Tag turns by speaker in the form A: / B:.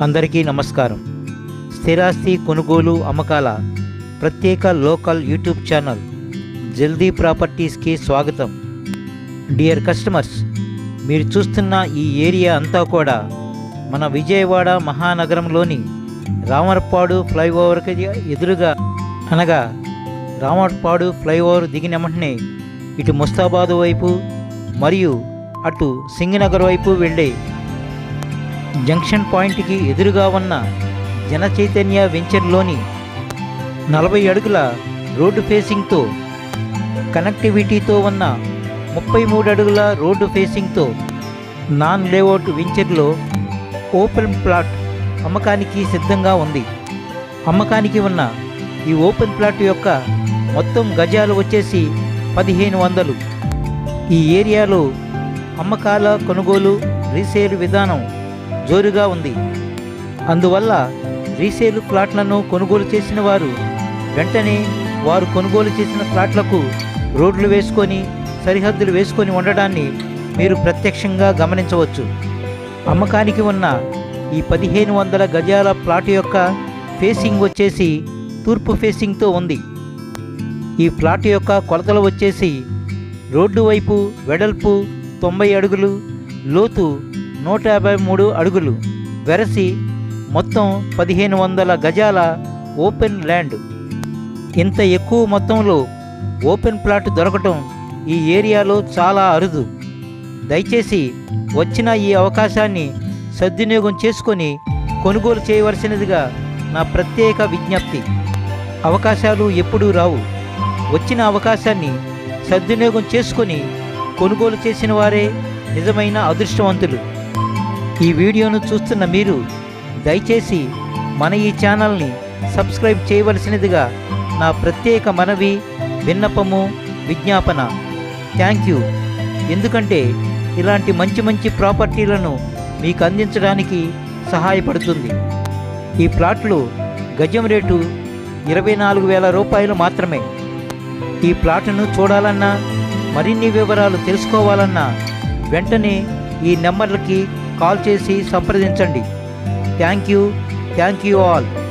A: అందరికీ నమస్కారం. స్థిరాస్తి కొనుగోలు అమ్మకాల ప్రత్యేక లోకల్ యూట్యూబ్ ఛానల్ జల్దీ ప్రాపర్టీస్కి స్వాగతం. డియర్ కస్టమర్స్ మీరు చూస్తున్న ఈ ఏరియా అంతా కూడా మన విజయవాడ మహానగరంలోని రామరపాడు ఫ్లైఓవర్కి ఎదురుగా అనగా రామరపాడు ఫ్లైఓవర్ దిగిన వెంటనే ఇటు ముస్తాబాదు వైపు మరియు అటు సింగనగర్ వైపు వెళ్ళే జంక్షన్ పాయింట్కి ఎదురుగా ఉన్న జన చైతన్య వెంచర్లోని నలభై అడుగుల రోడ్డు ఫేసింగ్తో కనెక్టివిటీతో ఉన్న ముప్పై మూడు అడుగుల రోడ్డు ఫేసింగ్తో నాన్ లేఅవుట్ వెంచర్లో ఓపెన్ ప్లాట్ అమ్మకానికి సిద్ధంగా ఉంది. అమ్మకానికి ఉన్న ఈ ఓపెన్ ప్లాట్ యొక్క మొత్తం గజాలు వచ్చేసి పదిహేను వందలు. ఈ ఏరియాలో అమ్మకాల కొనుగోలు రీసేల్ విధానం జోరుగా ఉంది. అందువల్ల రీసేలు ప్లాట్లను కొనుగోలు చేసిన వారు వెంటనే వారు కొనుగోలు చేసిన ప్లాట్లకు రోడ్లు వేసుకొని సరిహద్దులు వేసుకొని ఉండడాన్ని మీరు ప్రత్యక్షంగా గమనించవచ్చు. అమ్మకానికి ఉన్న ఈ పదిహేను వందల గజాల ప్లాట్ యొక్క ఫేసింగ్ వచ్చేసి తూర్పు ఫేసింగ్తో ఉంది. ఈ ప్లాట్ యొక్క కొలతలు వచ్చేసి రోడ్డు వైపు వెడల్పు తొంభై అడుగులు లోతు నూట యాభై మూడు అడుగులు వెరసి మొత్తం పదిహేను వందల గజాల ఓపెన్ ల్యాండ్. ఇంత ఎక్కువ మొత్తంలో ఓపెన్ ప్లాట్ దొరకటం ఈ ఏరియాలో చాలా అరుదు. దయచేసి వచ్చిన ఈ అవకాశాన్ని సద్వినియోగం చేసుకొని కొనుగోలు చేయవలసినదిగా నా ప్రత్యేక విజ్ఞప్తి. అవకాశాలు ఎప్పుడూ రావు. వచ్చిన అవకాశాన్ని సద్వినియోగం చేసుకొని కొనుగోలు చేసిన వారే నిజమైన అదృష్టవంతులు. ఈ వీడియోను చూస్తున్న మీరు దయచేసి మన ఈ ఛానల్ని సబ్స్క్రైబ్ చేయవలసినదిగా నా ప్రత్యేక మనవి విన్నపము విజ్ఞాపన. Thank you. ఎందుకంటే ఇలాంటి మంచి మంచి ప్రాపర్టీలను మీకు అందించడానికి సహాయపడుతుంది. ఈ ప్లాట్లు గజం రేటు ఇరవై నాలుగు వేల రూపాయలు మాత్రమే. ఈ ప్లాట్ను చూడాలన్నా మరిన్ని వివరాలు తెలుసుకోవాలన్నా వెంటనే ఈ నెంబర్లకి కాల్ చేసి సంప్రదించండి. Thank you. Thank you all.